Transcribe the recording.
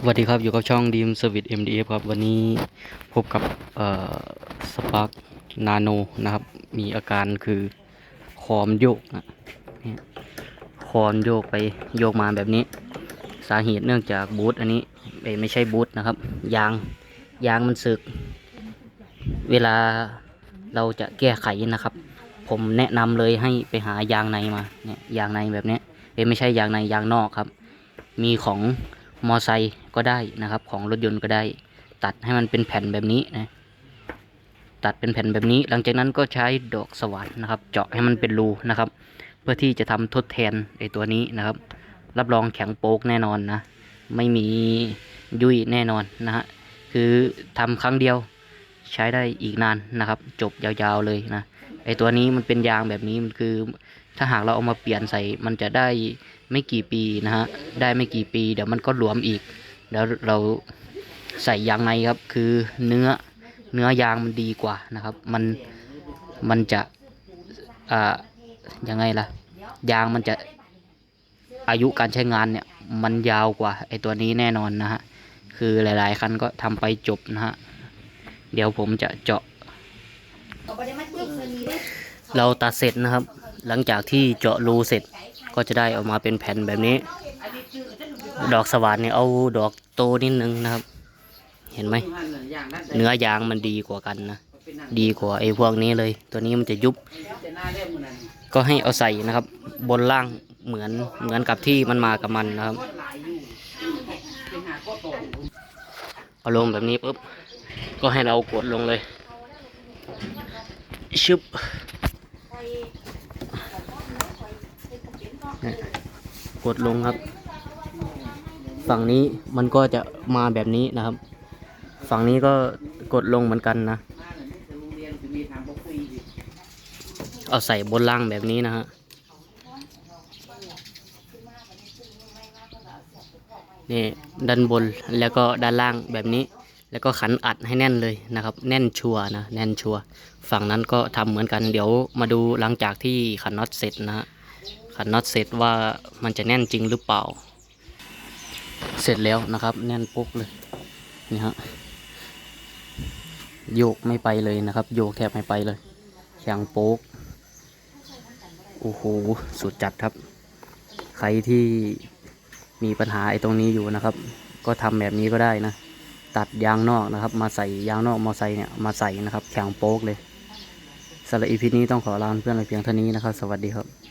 สวัสดีครับ อยู่กับช่องดีมสวิต MDF ครับ วันนี้พบกับสปาร์กนาโนนะครับ มีอาการคือคอมโยกนะคอมนโยกไปโยกมาแบบนี้ สาเหตุเนื่องจากบูทอันนี้เอไม่ใช่บูทนะครับ ยางยางมันสึก เวลาเราจะแก้ไขนะครับ ผมแนะนำเลยให้ไปหายางในมาเนี่ยยางในแบบนี้เอไม่ใช่ยางในยางนอกครับ มีของ มอไซค์ก็ได้นะครับ ของรถยนต์ก็ได้ ตัดให้มันเป็นแผ่นแบบนี้นะตัดเป็นแผ่นแบบนี้ หลังจากนั้นก็ใช้ดอกสว่านนะครับ เจาะให้มันเป็นรูนะครับ เพื่อที่จะทำทดแทนไอตัวนี้นะครับ รับรองแข็งโป๊กแน่นอนนะ ไม่มียุ่ยแน่นอนนะฮะคือทำครั้งเดียว ใช้ได้อีกนานนะครับ จบยาวๆเลยนะไอตัวนี้มันเป็นยางแบบนี้มันคือ ถ้าหากเราเอามาเปลี่ยนใส่มันจะได้ไม่กี่ปีนะฮะได้ไม่กี่ปีเดี๋ยวมันก็หลวมอีก แล้วเราใส่ยางในครับ คือเนื้อเนื้อยางมันดีกว่านะครับ มันมันจะอ่ายังไงล่ะ ยางมันจะอายุการใช้งานเนี่ย มันยาวกว่าไอตัวนี้แน่นอนนะฮะคือหลาย ๆ คันก็ทำไปจบนะฮะ เดี๋ยวผมจะเจาะ เราตัดเสร็จนะครับ หลังจากที่เจาะรูเสร็จก็จะได้ออกมาเป็นแผ่นแบบนี้ ดอกสว่านเนี่ยเอาดอกโตนิดนึงนะครับ เห็นไหมเนื้อยางมันดีกว่ากันนะดีกว่าไอ้พวกนี้เลย ตัวนี้มันจะยุบ ก็ให้เอาใส่นะครับ บนล่างเหมือนเหมือนกับที่มันมากับมันนะครับเอาลงแบบนี้ปุ๊บ ก็ให้เรากดลงเลยชึบกดลงครับ ฝั่งนี้มันก็จะมาแบบนี้นะครับ ฝั่งนี้ก็กดลงเหมือนกันนะ เอาใส่บนล่างแบบนี้นะฮะนี่ด้านบนแล้วก็ด้านล่างแบบนี้ แล้วก็ขันอัดให้แน่นเลยนะครับ แน่นชัวนะแน่นชัวฝั่งนั้นก็ทำเหมือนกัน เดี๋ยวมาดูหลังจากที่ขันน็อตเสร็จนะฮะขันน็อตเสร็จว่ามันจะแน่นจริงหรือเปล่า เสร็จแล้วนะครับ แน่นปุ๊กเลยนี่ฮะโยกไม่ไปเลยนะครับ โยกแทบไม่ไปเลยแข็งโป๊กโอ้โหสุดจัดครับ ใครที่มีปัญหาไอ้ตรงนี้อยู่นะครับ ก็ทำแบบนี้ก็ได้นะ ตัดยางนอกนะครับ มาใส่ยางนอกมอไซค์เนี่ยมาใส่นะครับแข็งโป๊กเลยสำหรับอีพีนี้ต้องขอลาเพื่อนไปเพียงเท่านี้นะครับ สวัสดีครับ